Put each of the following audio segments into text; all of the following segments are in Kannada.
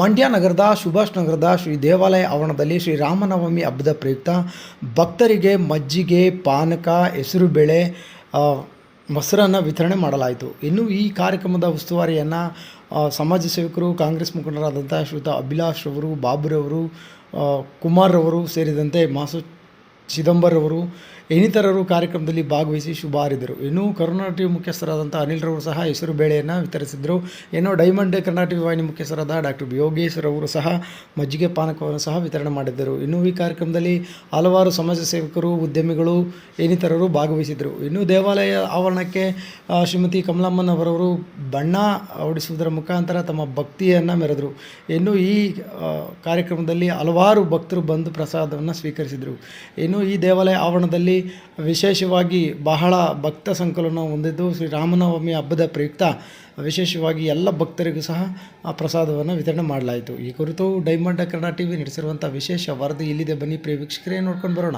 ಮಂಡ್ಯ ನಗರದ, ಸುಭಾಷ್ ನಗರದ, ಶ್ರೀ ದೇವಾಲಯ ಆವರಣದಲ್ಲಿ ಶ್ರೀ ರಾಮನವಮಿ ಹಬ್ಬದ ಪ್ರಯುಕ್ತ ಭಕ್ತರಿಗೆ ಮಜ್ಜಿಗೆ, ಪಾನಕ ಹೆಸರುಬೇಳೆ ಬೇಳೆ ಮೊಸರನ್ನು ವಿತರಣೆ ಮಾಡಲಾಯಿತು. ಇನ್ನು ಈ ಕಾರ್ಯಕ್ರಮದ ಉಸ್ತುವಾರಿಯನ್ನು ಸಮಾಜ ಸೇವಕರು, ಕಾಂಗ್ರೆಸ್ ಮುಖಂಡರಾದಂಥ ಶ್ರೀಯುತ ಅಭಿಲಾಷ್ ಅವರು ಬಾಬುರವರು ಕುಮಾರ್ರವರು ಸೇರಿದಂತೆ ಮಾಸು ಚಿದಂಬರವರು ಇನ್ನಿತರರು ಕಾರ್ಯಕ್ರಮದಲ್ಲಿ ಭಾಗವಹಿಸಿ ಶುಭ ಹಾರಿದರು ಇನ್ನು ಕರುನಾಟ ಟಿವಿ ಮುಖ್ಯಸ್ಥರಾದಂಥ ಅನಿಲ್ ರವರು ಸಹ ಹೆಸರು ಬೇಳೆಯನ್ನು ವಿತರಿಸಿದರು. ಇನ್ನು ಡೈಮಂಡ್ ಕರ್ನಾಟಕ ವಾಹಿನಿ ಮುಖ್ಯಸ್ಥರಾದ ಡಾಕ್ಟರ್ ಯೋಗೇಶ್ ರವರು ಸಹ ಮಜ್ಜಿಗೆ ಪಾನಕವನ್ನು ಸಹ ವಿತರಣೆ ಮಾಡಿದ್ದರು. ಇನ್ನು ಈ ಕಾರ್ಯಕ್ರಮದಲ್ಲಿ ಹಲವಾರು ಸಮಾಜ ಸೇವಕರು, ಉದ್ಯಮಿಗಳು ಇನ್ನಿತರರು ಭಾಗವಹಿಸಿದರು. ಇನ್ನು ದೇವಾಲಯ ಆವರಣಕ್ಕೆ ಶ್ರೀಮತಿ ಶ್ರೀಮತಿ ಕಮಲಮ್ಮನವರವರು ಬಣ್ಣ ಹೊಡಿಸುವುದರ ಮುಖಾಂತರ ತಮ್ಮ ಭಕ್ತಿಯನ್ನು ಮೆರೆದರು. ಇನ್ನು ಈ ಕಾರ್ಯಕ್ರಮದಲ್ಲಿ ಹಲವಾರು ಭಕ್ತರು ಬಂದು ಪ್ರಸಾದವನ್ನು ಸ್ವೀಕರಿಸಿದರು. ಇನ್ನು ಈ ದೇವಾಲಯ ಆವರಣದಲ್ಲಿ ವಿಶೇಷವಾಗಿ ಬಹಳ ಭಕ್ತ ಸಂಕಲನ ಹೊಂದಿದ್ದು ಶ್ರೀರಾಮನವಮಿ ಹಬ್ಬದ ಪ್ರಯುಕ್ತ ವಿಶೇಷವಾಗಿ ಎಲ್ಲ ಭಕ್ತರಿಗೂ ಸಹ ಆ ಪ್ರಸಾದವನ್ನು ವಿತರಣೆ ಮಾಡಲಾಯಿತು. ಈ ಕುರಿತು ಡೈಮಂಡ್ ಕನ್ನಡ ಟಿ ವಿ ನಡೆಸಿರುವಂಥ ವಿಶೇಷ ವರದಿ ಇಲ್ಲಿದೆ. ಬನ್ನಿ ಪ್ರಿಯ ವೀಕ್ಷಕರೇ ನೋಡ್ಕೊಂಡು ಬರೋಣ.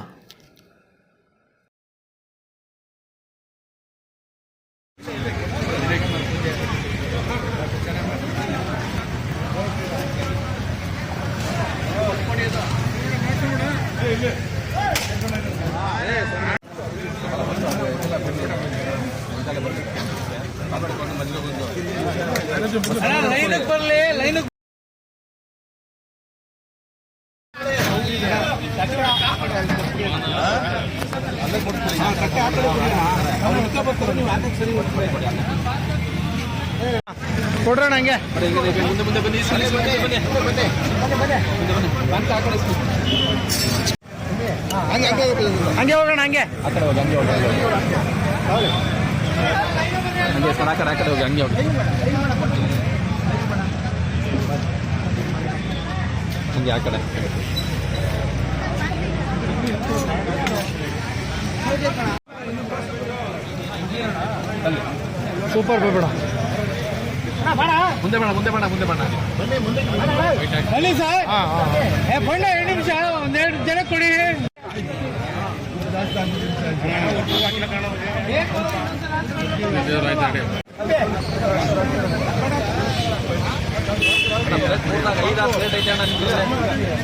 ಕೊಡ್ರೋಣ ಹಂಗೆ. ಹಂಗೆ ಹೋಗೋಣ ಹಂಗೆ ಹಂಗೆ. ಸರ್ ಸಣ್ಣ ಕಡೆ ಆ ಕಡೆ ಹೋಗಿ ಹಂಗೆ ಹೋಗಿ. ಹಂಗೆ ಆ ಕಡೆ. ಸೂಪರ್ ಬೇಡ. ಮುಂದೆ ಬೇಡ ಮುಂದೆ ಬೇಡ ಮುಂದೆ ಬೇಡ ಬನ್ನಿ ಸರ್. ಬಣ್ಣ ಎರಡು ನಿಮಿಷ. ಒಂದೆರಡು ಜನ ಕೊಡಿ. ಮೂರ್ನಾಲ್ಕು ಐದಾರು ಪ್ಲೇಟ್ ಐತೆ ಅಣ್ಣ ನಿಮ್ಗೆ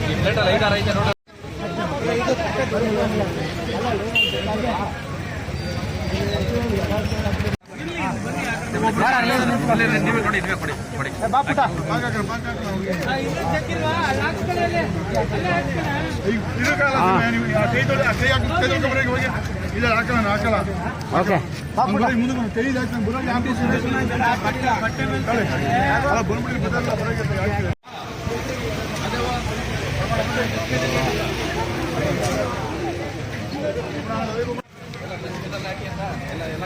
ಈ ಪ್ಲೇಟಲ್ಲಿ ಐದಾರು ಐತೆ ನೋಡಿ. ನೀವೇ ನೋಡಿ ನೀವೇ ಕೊಡಿ ಕೊಡಿ. ಓಕೆ. ಎಲ್ಲ